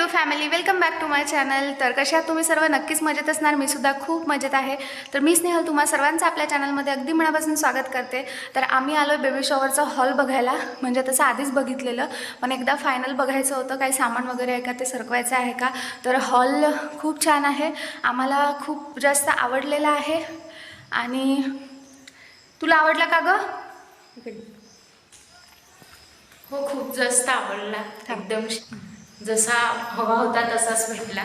To family. Welcome back to my channel. तर कशा तुम्ही सर्व? नक्कीच मजेत असणार. मी सुद्धा खूप मजेत आहे. तर मी स्नेहल तुम्हा सर्वांचं आपल्या चॅनलमध्ये अगदी मनापासून स्वागत करते. तर आम्ही आलो बेबी शॉवरचा हॉल बघायला. म्हणजे तसं आधीच बघितलेलं. पण एकदा फायनल बघायचं होतं. काही सामान वगैरे आहे का? ते सरकवायचं आहे का? तर हॉल खूप छान आहे. आम्हाला खूप जास्त आवडलेला आहे. आणि तुला आवडला का गं? हो खूप जास्त आवडला. एकदम. श- जसा हवा होता तसाच भेटला.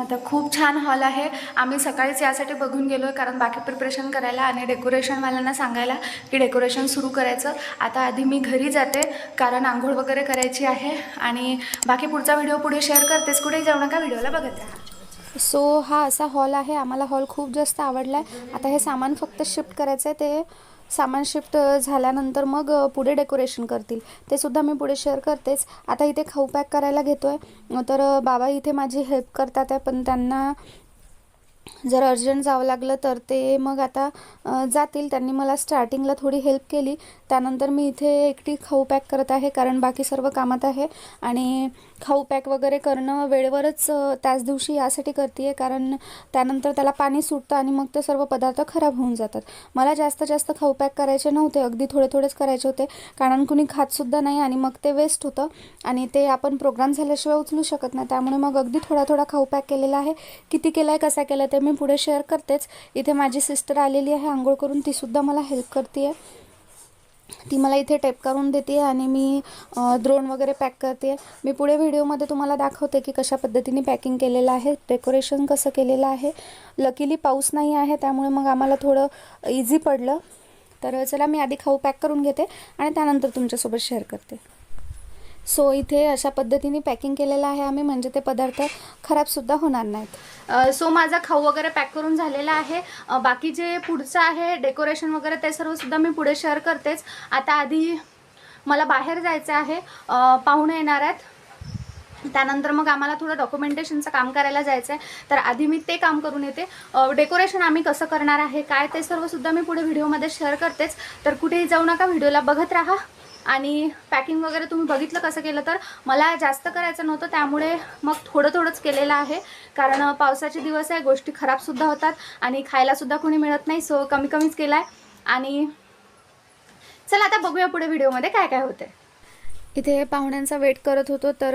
आता खूप छान हॉल आहे. आम्ही सकाळीच यासाठी बघून गेलो आहे कारण बाकी प्रिपरेशन करायला आणि डेकोरेशनवाल्यांना सांगायला की डेकोरेशन सुरू करायचं. आता आधी मी घरी जाते कारण आंघोळ वगैरे करायची आहे. आणि बाकी पुढचा व्हिडिओ पुढे शेअर करतेच कुठेही जाऊ नका व्हिडिओला बघत राहा. सो हा असा हॉल आहे. आम्हाला हॉल खूप जास्त आवडला आहे आता हे सामान फक्त शिफ्ट करायचं आहे ते सामान शिफ्ट झाल्यानंतर मग पुढे डेकोरेशन करतील. ते सुद्धा मी पुढे शेअर करतेच. आता इथे खाऊ पॅक करायला घेतो आहे तर बाबा इथे माझी हेल्प करतात आहे पण त्यांना जर अर्जंट जावं लागलं तर ते मग आता जातील. त्यांनी मला स्टार्टिंगला थोडी हेल्प केली. त्यानंतर मी इथे एकटी खाऊ पॅक करत आहे कारण बाकी सर्व कामात आहे. आणि खाऊ पॅक वगैरे करणं वेळेवरच त्याच दिवशी यासाठी करते कारण त्यानंतर त्याला पाणी सुटतं आणि मग ते सर्व पदार्थ खराब होऊन जातात. मला जास्त जास्त खाऊ पॅक करायचे नव्हते अगदी थोडे थोडेच करायचे होते. कारण कुणी खातसुद्धा नाही आणि मग ते वेस्ट होतं आणि ते आपण प्रोग्राम झाल्याशिवाय उचलू शकत नाही. त्यामुळे मग अगदी थोडा थोडा खाऊ पॅक केलेला आहे. किती केला आहे कसा केला ते मी पुढे शेअर करतेच. इथे माझी सिस्टर आलेली आहे आंघोळ करून तीसुद्धा मला हेल्प करते आहे ती मला इथे टेप करून देते आणि मी द्रोण वगैरे पॅक करते. मी पुढे व्हिडिओमध्ये तुम्हाला दाखवते की कशा पद्धतीने पॅकिंग केलेलं आहे डेकोरेशन कसं केलेलं आहे. लकीली पाऊस नाही आहे त्यामुळे मग आम्हाला थोडं इझी पडलं. तर चला मी आधी खाऊ पॅक करून घेते आणि त्यानंतर तुमच्यासोबत शेअर करते. सो इथे अशा पद्धतीने पॅकिंग केलेलं आहे आम्ही म्हणजे ते पदार्थ खराबसुद्धा होणार नाहीत. सो माझा खाऊ वगैरे पॅक करून झालेला आहे. बाकी जे पुढचं आहे डेकोरेशन वगैरे ते सर्वसुद्धा मी पुढे शेअर करतेच. आता आधी मला बाहेर जायचं आहे. पाहुणे येणार आहेत. त्यानंतर मग आम्हाला थोडं डॉक्युमेंटेशनचं काम करायला जायचं आहे. तर आधी मी ते काम करून येते. डेकोरेशन आम्ही कसं करणार आहे काय ते सर्वसुद्धा मी पुढे व्हिडिओमध्ये शेअर करतेच. तर कुठेही जाऊ नका व्हिडिओला बघत राहा. आणि पॅकिंग वगैरे तुम्ही बघितलं कसं केलं तर मला जास्त करायचं नव्हतं त्यामुळे मग थोडं थोडंच केलेलं आहे. कारण पावसाचे दिवस आहे गोष्टी खराबसुद्धा होतात आणि खायलासुद्धा कोणी मिळत नाही सो कमी कमीच केला आहे आणि चला आता बघूया पुढे व्हिडिओमध्ये काय काय होते इथे पाहुण्यांचा वेट करत होतो तर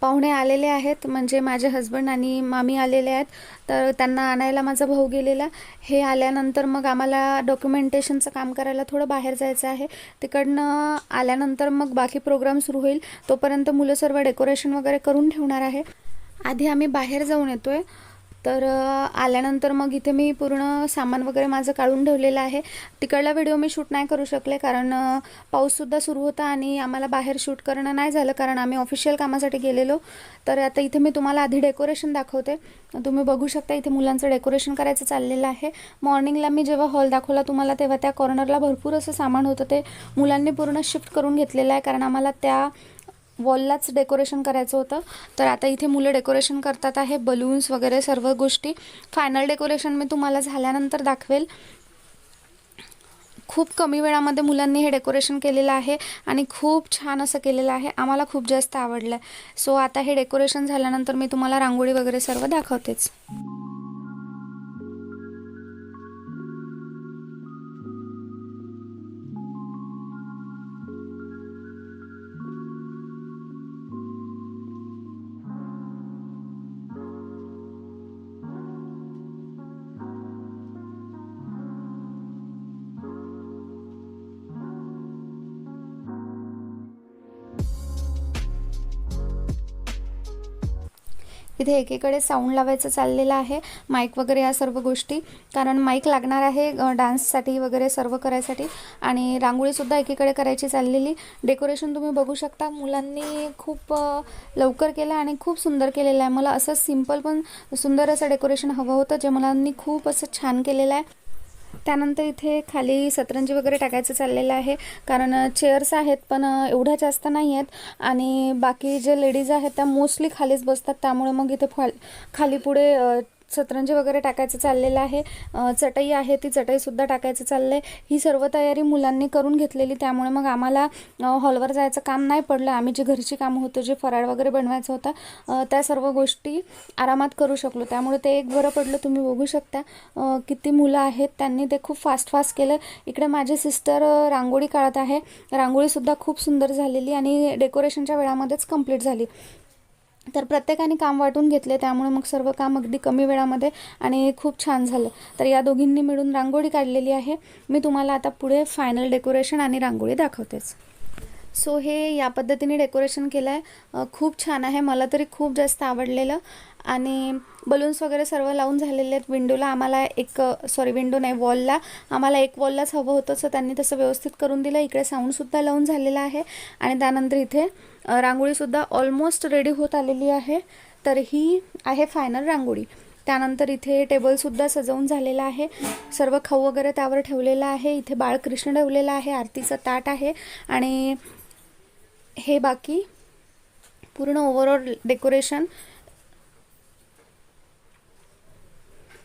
पाहुणे आलेले आहेत. म्हणजे माझे हस्बंड आणि मामी आलेले आहेत. तर त्यांना आणायला माझा भाऊ गेलेला. हे आल्यानंतर मग आम्हाला डॉक्युमेंटेशनचं काम करायला थोडं बाहेर जायचं आहे. तिकडनं आल्यानंतर मग बाकी प्रोग्राम सुरू होईल. तोपर्यंत मुलं सर्व डेकोरेशन वगैरे करून ठेवणार आहे. आधी आम्ही बाहेर जाऊन येतो आहे तर आल्यानंतर मग इथे मी पूर्ण सामान वगैरे माझं काढून ठेवलेलं आहे. तिकडला व्हिडिओ मी शूट नाही करू शकले कारण पाऊससुद्धा सुरू होता आणि आम्हाला बाहेर शूट करणं नाही झालं कारण आम्ही ऑफिशियल कामासाठी गेलेलो. तर आता इथे मी तुम्हाला आधी डेकोरेशन दाखवते. तुम्ही बघू शकता इथे मुलांचं डेकोरेशन करायचं चाललेलं आहे. मॉर्निंगला मी जेव्हा हॉल दाखवला तुम्हाला तेव्हा त्या कॉर्नरला भरपूर असं सामान होतं. ते मुलांनी पूर्ण शिफ्ट करून घेतलेलं आहे कारण आम्हाला त्या वॉललाच डेकोरेशन करायचं होतं. तर आता इथे मुलं डेकोरेशन करतात आहे बलून्स वगैरे सर्व गोष्टी. फायनल डेकोरेशन मी तुम्हाला झाल्यानंतर दाखवेल. खूप कमी वेळामध्ये मुलांनी हे डेकोरेशन केलेलं आहे आणि खूप छान असं केलेलं आहे. आम्हाला खूप जास्त आवडलं. आहे सो आता हे डेकोरेशन झाल्यानंतर मी तुम्हाला रांगोळी वगैरे सर्व दाखवतेच. इथे एकीकडे साऊंड लावायचं चाललेलं आहे. माईक वगैरे या सर्व गोष्टी. कारण माईक लागणार आहे डान्ससाठी वगैरे सर्व करायसाठी. आणि रांगोळीसुद्धा एकीकडे करायची चाललेली. डेकोरेशन तुम्ही बघू शकता. मुलांनी खूप लवकर केलं आणि खूप सुंदर केलेलं आहे. मला असं सिंपल पण सुंदर असं डेकोरेशन हवं होतं जे मुलांनी खूप असं छान केलेलं आहे. त्यानंतर इथे खाली सतरंजी वगैरे टाकायचं चाललेलं आहे. कारण चेअर्स आहेत पण एवढ्या जास्त नाही आहेत. आणि बाकी जे लेडीज आहेत त्या मोस्टली खालीच बसतात. त्यामुळे मग इथे खाली पुढे सतरंजी वगैरे टाकायचं चाललेलं आहे. चटई आहे ती चटईसुद्धा टाकायचं चाललं आहे ही सर्व तयारी मुलांनी करून घेतलेली त्यामुळे मग आम्हाला हॉलवर जायचं काम नाही पडलं. आम्ही जी घरची कामं होतं जे फराळ वगैरे बनवायचं होतं त्या सर्व गोष्टी आरामात करू शकलो. त्यामुळे ते एक बरं पडलं तुम्ही बघू शकता. किती मुलं आहेत त्यांनी ते खूप फास्ट फास्ट केलं. इकडे माझी सिस्टर रांगोळी काढत आहे. रांगोळीसुद्धा खूप सुंदर झालेली आणि डेकोरेशनच्या वेळामध्येच कंप्लीट झाली. तर प्रत्येकाने काम वाटून घेतले त्यामुळे मग सर्व काम अगदी कमी वेळामध्ये आणि खूप छान झालं. तर या दोघींनी मिळून रांगोळी काढलेली आहे. मी तुम्हाला आता पुढे फायनल डेकोरेशन आणि रांगोळी दाखवतेच. सो हे या पद्धतीने डेकोरेशन केलं आहे खूप छान आहे. मला तरी खूप जास्त आवडलेलं. आणि बलून्स वगैरे सर्व लावून झालेले आहेत. विंडोला आम्हाला एक सॉरी विंडो नाही वॉलला. आम्हाला एक वॉललाच हवं होतं. सो त्यांनी तसं व्यवस्थित करून दिलं. इकडे साऊंडसुद्धा लावून झालेलं आहे. आणि त्यानंतर इथे रांगोळीसुद्धा ऑलमोस्ट रेडी होत आलेली आहे. तर ही आहे फायनल रांगोळी. त्यानंतर इथे टेबलसुद्धा सजवून झालेला आहे. सर्व खाऊ वगैरे त्यावर ठेवलेला आहे. इथे बाळकृष्ण ठेवलेला आहे. आरतीचं ताट आहे. आणि हे बाकी. पूर्ण ओव्हरऑल डेकोरेशन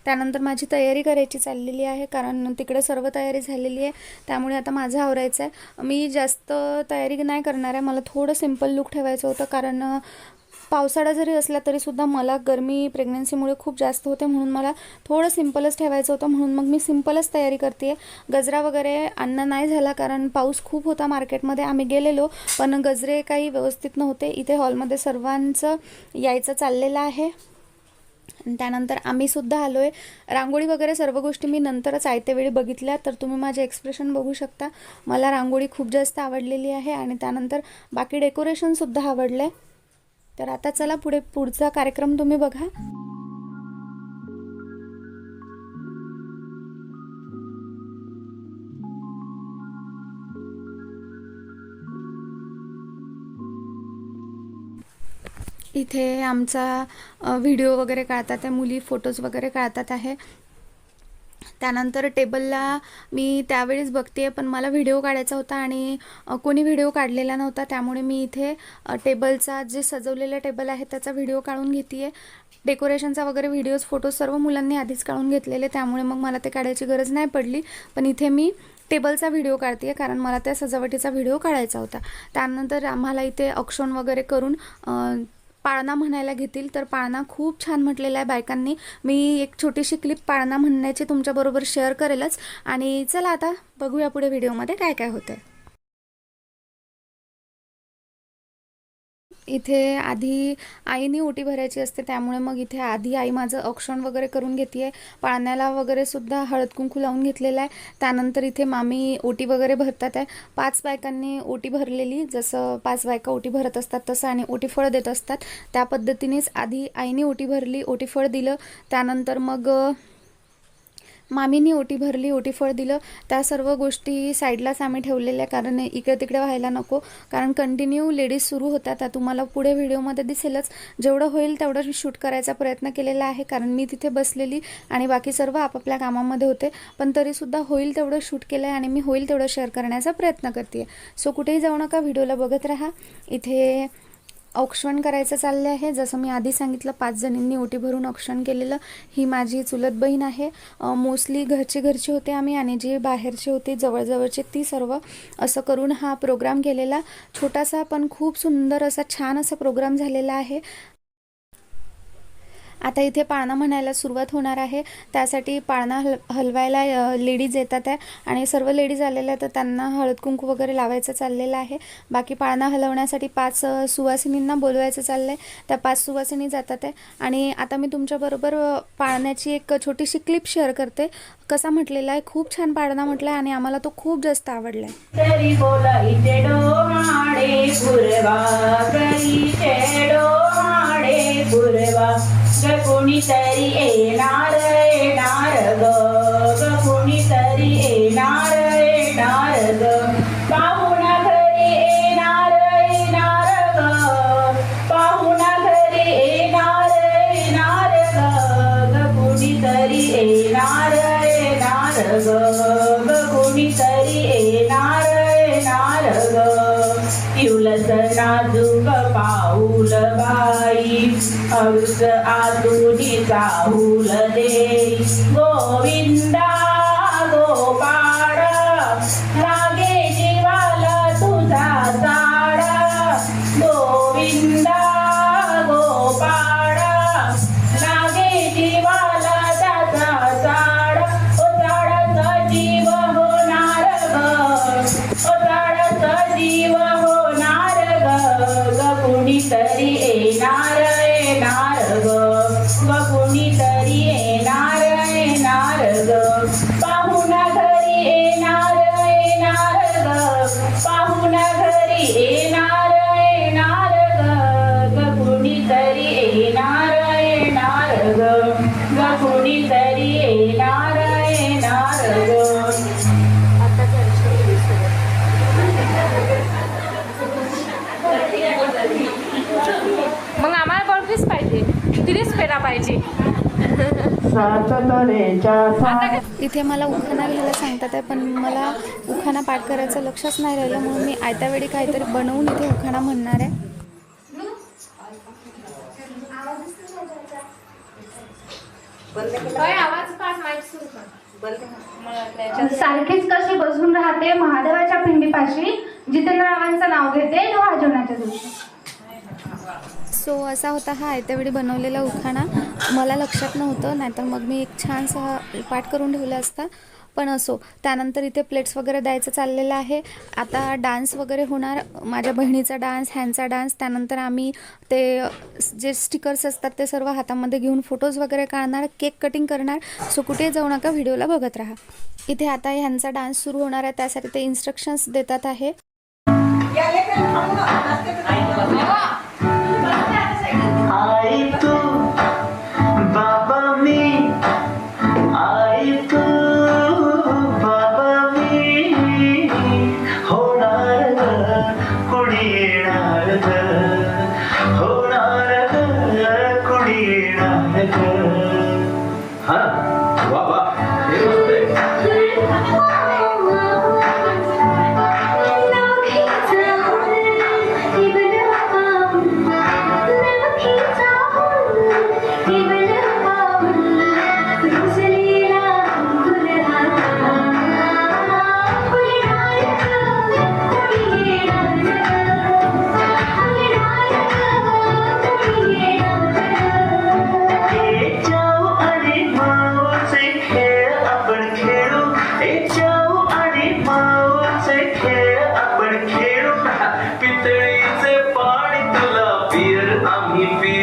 त्यानंतर माझी तयारी करायची चाललेली आहे कारण तिकडे सर्व तयारी झालेली आहे त्यामुळे आता माझं आवरायचं आहे मी जास्त तयारी नाही करणार आहे मला थोडं सिंपल लुक ठेवायचं होतं कारण पावसाळा जरी असला तरीसुद्धा मला गरमी प्रेग्नन्सीमुळे खूप जास्त होते म्हणून मला थोडं सिम्पलच ठेवायचं होतं. म्हणून मग मी सिम्पलच तयारी करते गजरा वगैरे आणणं नाही झाला कारण पाऊस खूप होता मार्केटमध्ये आम्ही गेलेलो पण गजरे काही व्यवस्थित नव्हते. इथे हॉलमध्ये सर्वांचं यायचं चाललेलं आहे. त्यानंतर आम्ही सुद्धा आलो आहे रांगोळी वगैरे सर्व गोष्टी मी नंतरच आयत्या वेळी बघितल्या. तर तुम्ही माझे एक्सप्रेशन बघू शकता. मला रांगोळी खूप जास्त आवडलेली आहे आणि त्यानंतर बाकी डेकोरेशनसुद्धा आवडलं आहे तर आता चला पुढे पुढचा कार्यक्रम तुम्ही बघा. इथे आमचा व्हिडिओ वगैरे काढतात आहे मुली फोटोज वगैरे काढतात आहे. त्यानंतर टेबलला मी त्यावेळेस बघते आहे पण मला व्हिडिओ काढायचा होता आणि कोणी व्हिडिओ काढलेला नव्हता त्यामुळे मी इथे टेबलचा जे सजवलेलं टेबल आहे त्याचा व्हिडिओ काढून घेते आहे डेकोरेशनचा वगैरे व्हिडिओज फोटोज सर्व मुलांनी आधीच काढून घेतलेले त्यामुळे मग मला ते काढायची गरज नाही पडली. पण इथे मी टेबलचा व्हिडिओ काढते कारण मला त्या सजावटीचा व्हिडिओ काढायचा होता. त्यानंतर आम्हाला इथे ऑक्शन वगैरे करून पाळणा म्हणायला घेतील तर पाळणा खूप छान म्हटलेला आहे बायकांनी. मी एक छोटीशी क्लिप पाळणा म्हणण्याची तुमच्याबरोबर शेअर करेलच. आणि चला आता बघूया पुढे व्हिडिओमध्ये काय काय होतं इथे आधी आईने ओटी भरायची असते त्यामुळे मग इथे आधी आई माझं औक्षण वगैरे करून घेते आहे पाळण्याला वगैरे सुद्धा हळद कुंकू लावून घेतलेलं आहे. त्यानंतर इथे मामी ओटी वगैरे भरतात आहे. पाच बायकांनी ओटी भरलेली जसं पाच बायका ओटी भरत असतात तसं आणि ओटी फळ देत असतात. त्या पद्धतीनेच आधी आईने ओटी भरली ओटी फळ दिलं. त्यानंतर मग मामीनी ओटी भरली ओटी फळ दिलं. त्या सर्व गोष्टी साईडलाच आम्ही ठेवलेल्या कारण इकडे तिकडे व्हायला नको. कारण कंटिन्यू लेडीज सुरू होत्या त्या तुम्हाला पुढे व्हिडिओमध्ये दिसेलच. जेवढं होईल तेवढं शूट करायचा प्रयत्न केलेला आहे. कारण मी तिथे बसलेली आणि बाकी सर्व आपापल्या कामामध्ये होते. पण तरीसुद्धा होईल तेवढं शूट केलं आहे आणि मी होईल तेवढं शेअर करण्याचा प्रयत्न करते सो कुठेही जाऊ नका. व्हिडिओला बघत राहा. इथे औक्षण करायचं चालले आहे. जसं मी आधी सांगितलं पाच जणींनी ओटी भरून औक्षण केलेलं ही माझी चुलत बहीण आहे. मोस्टली घरचे घरची होते आम्ही आणि जी बाहेरचे होते जवळजवळची ती सर्व असं करून हा प्रोग्राम केलेला. छोटासा पण खूप सुंदर असा छान असा प्रोग्राम झालेला आहे. आता इथे पाळणा म्हणायला सुरुवात होणार आहे. त्यासाठी पाळणा हल हलवायला लेडीज येतात आहे. आणि सर्व लेडीज आलेल्या आहेत तर त्यांना हळद कुंकू वगैरे लावायचं चाललेलं आहे. बाकी पाळणा हलवण्यासाठी पाच सुवासिनींना बोलवायचं चाललं आहे त्या पाच सुवासिनी जातात आहे. आणि आता मी तुमच्याबरोबर पाळण्याची एक छोटीशी क्लिप शेअर करते. कसा म्हटलेला आहे खूप छान पाळणा म्हटला आहे आणि आम्हाला तो खूप जास्त आवडला आहे तरी कोणीतरी येणार येणार ग. पाहिजे. इथे मला उखाणा घ्यायला सांगतात आहे पण मला उखाणा पाठ करायचं लक्षच नाही राहिलं म्हणून मी आयत्या वेळी काहीतरी बनवून इथे उखाणा म्हणणार आहे. काय आवाज पाठ माईक सुरू कर. सारखीच कशी बसून राहते महादेवाच्या पिंडीपाशी जितेंद्ररावांचं नाव घेते डोळा जेवणाच्या दिवशी. सो असा होता हा. येत्यावेळी बनवलेला उखाणा. मला लक्षात नव्हतं नाहीतर मग मी एक छानसा पाठ करून ठेवला असता. पण असो त्यानंतर इथे प्लेट्स वगैरे द्यायचं चाललेलं आहे. आता डान्स वगैरे होणार. माझ्या बहिणीचा डान्स ह्यांचा डान्स. त्यानंतर आम्ही ते जे स्टिकर्स असतात ते सर्व हातामध्ये घेऊन फोटोज वगैरे काढणार केक कटिंग करणार. सो कुठे जाऊ नका व्हिडिओला बघत राहा. इथे आता ह्यांचा डान्स सुरू होणार आहे. त्यासाठी ते इन्स्ट्रक्शन्स देतात आहे. आई if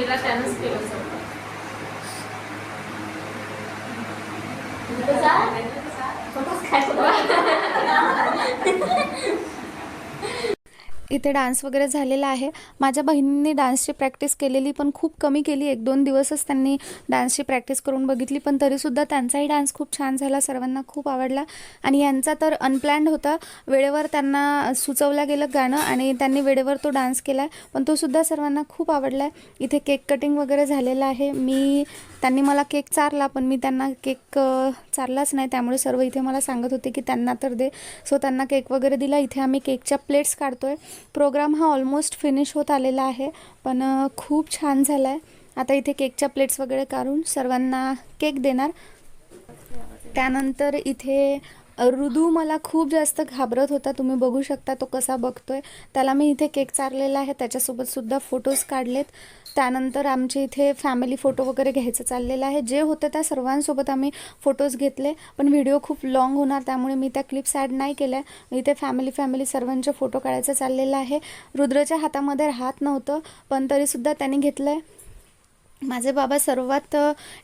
तोच गेला त्यानंच केलं सगळं तुझं जा. स्वतःच काय इथे डान्स वगैरे झालेला आहे. माझ्या बहिणींनी डान्सची प्रॅक्टिस केलेली पण खूप कमी केली. एक दोन दिवसच त्यांनी डान्सची प्रॅक्टिस करून बघितली पण तरीसुद्धा त्यांचाही डान्स खूप छान झाला. सर्वांना खूप आवडला. आणि यांचा तर अनप्लॅन्ड होता. वेळेवर त्यांना सुचवलं गेलं गाणं आणि त्यांनी वेळेवर तो डान्स केला. पण तोसुद्धा सर्वांना खूप आवडला. आहे इथे केक कटिंग वगैरे झालेलं आहे. मी त्यांनी मला केक चारला पण मी त्यांना केक चारलाच नाही. त्यामुळे सर्व इथे मला सांगत होते की त्यांना तर दे. सो त्यांना केक वगैरे दिला. इथे आम्ही केकच्या प्लेट्स काढतो आहे प्रोग्राम हा ऑलमोस्ट फिनिश होत आलेला आहे पण खूप छान झाला आहे आता इथे केकच्या प्लेट्स वगैरे काढून सर्वांना केक देणार. त्यानंतर इथे ऋदू मला खूप जास्त घाबरत होता. तुम्ही बघू शकता तो कसा बघतोय. त्याला मी इथे केक चारलेला आहे. त्याच्यासोबत सुद्धा फोटोज काढलेत. त्यानंतर आमचे इथे फॅमिली फोटो वगैरे घ्यायचं चाललेलं आहे. जे होतं त्या सर्वांसोबत आम्ही फोटोज घेतले. पण व्हिडिओ खूप लॉंग होणार. त्यामुळे मी त्या क्लिप्स ॲड नाही केल्या. इथे फॅमिली फॅमिली सर्वांचे फोटो काढायचं चाललेलं आहे. रुद्रच्या हातामध्ये राहत नव्हतं पण तरीसुद्धा त्यांनी घेतलं आहे माझे बाबा सर्वात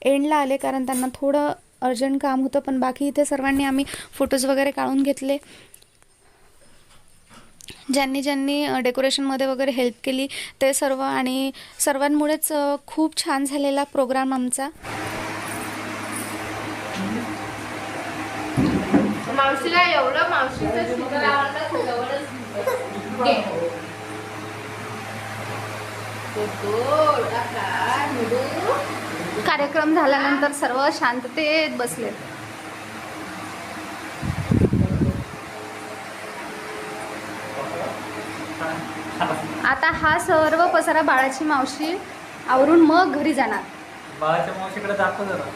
एंडला आले. कारण त्यांना थोडं अर्जंट काम होतं पण बाकी इथे सर्वांनी आम्ही फोटोज वगैरे काढून घेतले. ज्यांनी ज्यांनी डेकोरेशनमध्ये वगैरे हेल्प केली ते सर्व आणि सर्वांमुळेच खूप छान झालेला प्रोग्राम आमचा. मावशीला एवढं मावशीचं कार्यक्रम झाल्यानंतर सर्व शांततेत बसले. आता हा सर्व पसारा बाळाची मावशी आवरून मग घरी जाणार. बाळाच्या मावशीकडे दाखव जरा.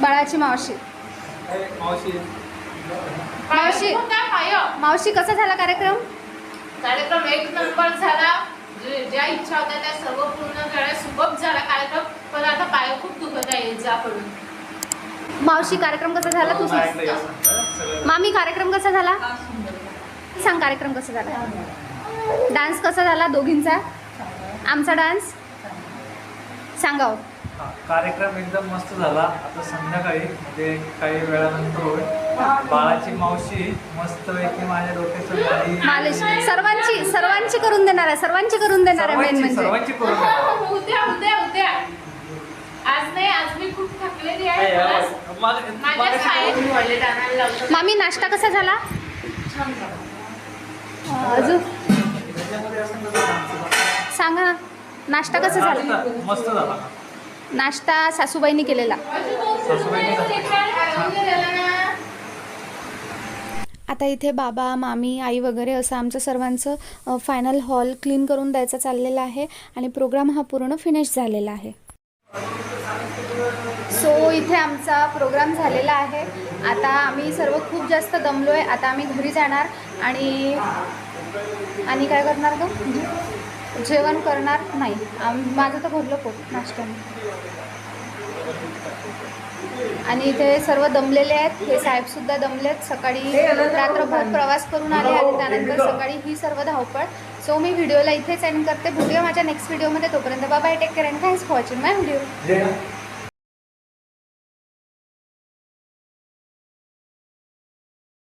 बाळाची मावशी. ए, मावशी. मावशी मावशी कसा झाला कार्यक्रम? कार्यक्रम एक नंबर झाला. जे- ज्या इच्छा होत्या त्या सर्व पूर्ण झाल्या सुबक झाला कार्यक्रम पण आता पाय खूप मावशी कार्यक्रम कसा झाला तू सांग मामी कार्यक्रम कसा झाला? सांग कार्यक्रम कसा झाला? डान्स कसा झाला दोघींचा? आमचा डान्स? सांगा हो. हा, कार्यक्रम एकदम मस्त झाला. आता संध्याकाळी म्हणजे काही वेळानंतर होईल. बाळाची मावशी मस्त पैकी माझ्या डोक्याचं मालिश. सर्वांची सर्वांची करून देणार आहे सर्वांची करून देणार आहे मेन सर्वांची म्हणजे. सर्वांची करून. उद्या उद्या उद्या आज नाही आज मी खूप थकलेली आहे ए, मला मग- माझ्या मगाशी पायाची टॉयलेट आणायला लावतो मामी नाश्ता कसा झाला? अजून? सांगा ना नाश्ता कसा झाला? नाश्ता मस्त झाला. नाश्ता सासूबाईंनी केलेला. आता इथे बाबा मामी आई वगैरे असं आमचं सर्वांचं फायनल हॉल क्लीन करून द्यायचा चाललेला आहे आणि प्रोग्राम हा पूर्ण फिनिश झालेला आहे. इथे आमचा प्रोग्राम झालेला आहे. आता आम्ही सर्व खूप जास्त दमलो आहे आता आम्ही घरी जाणार आणि आणि काय करणार ग? जेवण करणार नाही. आम माझं तर भरलं पोट नाश्त्याने. आणि इथे सर्व दमलेले आहेत. हे साहेबसुद्धा दमलेत. सकाळी रात्रभर प्रवास करून आले आणि त्यानंतर सकाळी ही सर्व धावपळ. सो मी व्हिडिओला इथेच एंड करते. भेटूया माझ्या नेक्स्ट व्हिडिओमध्ये तोपर्यंत bye take care and thanks for watching my video